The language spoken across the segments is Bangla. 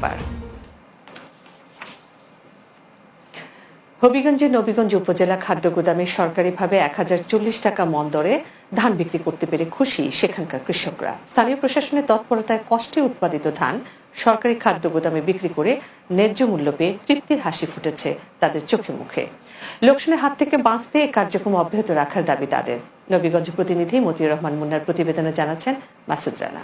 আকবর হবিগঞ্জের নবীগঞ্জ উপজেলা খাদ্য গুদামে সরকারিভাবে এক হাজার চল্লিশ টাকা মন দরে ধান বিক্রি করতে পেরে খুশি সেখানকার কৃষকরা। স্থানীয় প্রশাসনের তৎপরতায় কষ্টে উৎপাদিত ধান সরকারি খাদ্য গুদামে বিক্রি করে ন্যায্য মূল্য পেয়ে তৃপ্তির হাসি ফুটেছে তাদের চোখে মুখে। লোকসানের হাত থেকে বাঁচতে কার্যক্রম অব্যাহত রাখার দাবি তাদের। নবীগঞ্জ প্রতিনিধি মতিউর রহমান মুন্নার প্রতিবেদনে জানাচ্ছেন মাসুদ রানা।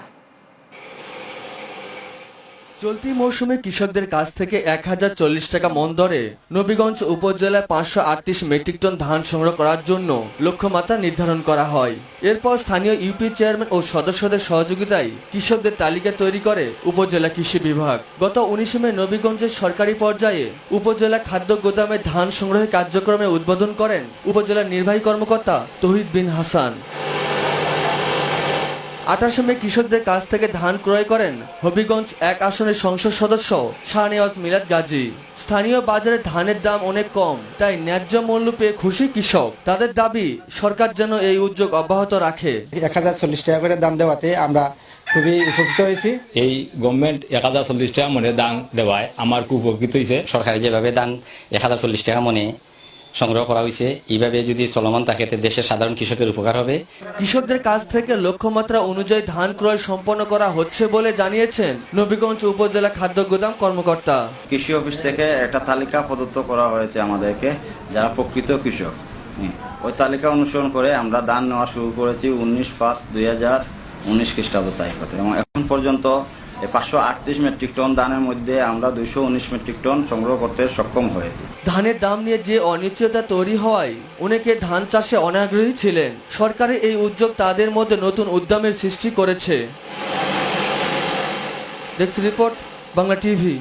চলতি মৌসুমে কৃষকদের কাছ থেকে এক হাজার চল্লিশ টাকা মন দরে নবীগঞ্জ উপজেলায় পাঁচশো আটত্রিশ মেট্রিক টন ধান সংগ্রহ করার জন্য লক্ষ্যমাত্রা নির্ধারণ করা হয়। এরপর স্থানীয় ইউপি চেয়ারম্যান ও সদস্যদের সহযোগিতায় কৃষকদের তালিকা তৈরি করে উপজেলা কৃষি বিভাগ। গত উনিশে মে নবীগঞ্জের সরকারি পর্যায়ে উপজেলা খাদ্য গোদামে ধান সংগ্রহের কার্যক্রমে উদ্বোধন করেন উপজেলার নির্বাহী কর্মকর্তা তহিদ বিন হাসান। আঠাশে মে কৃষকদের কাছ থেকে ধান ক্রয় করেন হবিগঞ্জ এক আসনের সংসদ সদস্য শাহনেওয়াজ মিলাদ গাজী। স্থানীয় বাজারে ধানের দাম অনেক কম তাই ন্যায্য মূল্য পেয়ে খুশি কৃষক। তাদের দাবি সরকার যেন এই উদ্যোগ অব্যাহত রাখে। এক হাজার চল্লিশ টাকা করে দাম দেওয়াতে আমরা খুবই উপকৃত হয়েছি। এই গভর্নমেন্ট এক হাজার চল্লিশ টাকা মনে দান দেওয়ায় আমার খুব উপকৃত হয়েছে। সরকারি যেভাবে দান এক হাজার চল্লিশ টাকা মনে সংগ্রহ করা হয়েছে এইভাবে যদি চলমান থাকে দেশের সাধারণ কৃষকের উপকার হবে। কৃষকদের কাছ থেকে লক্ষ্যমাত্রা অনুযায়ী ধান ক্রয় সম্পন্ন করা হচ্ছে বলে জানিয়েছেন নবীগঞ্জ উপজেলা খাদ্য গোদাম কর্মকর্তা। কৃষি অফিস থেকে একটা তালিকা প্রদত্ত করা হয়েছে আমাদেরকে যারা প্রকৃত কৃষক। হ্যাঁ, ওই তালিকা অনুসরণ করে আমরা ধান নেওয়া শুরু করেছি উনিশ পাঁচ দুই হাজার উনিশ খ্রিস্টাব্দ তারিখতে এবং এখন পর্যন্ত পাঁচশো আটত্রিশ মেট্রিক টন ধানের মধ্যে আমরা দুইশো উনিশ মেট্রিক টন সংগ্রহ করতে সক্ষম হয়েছি। ধানের দাম নিয়ে যে অনিশ্চয়তা তৈরি হওয়ায় অনেকে ধান চাষে অনাগ্রহী ছিলেন। সরকারের এই উদ্যোগ তাদের মধ্যে নতুন উদ্যমের সৃষ্টি করেছে। Report Bangla TV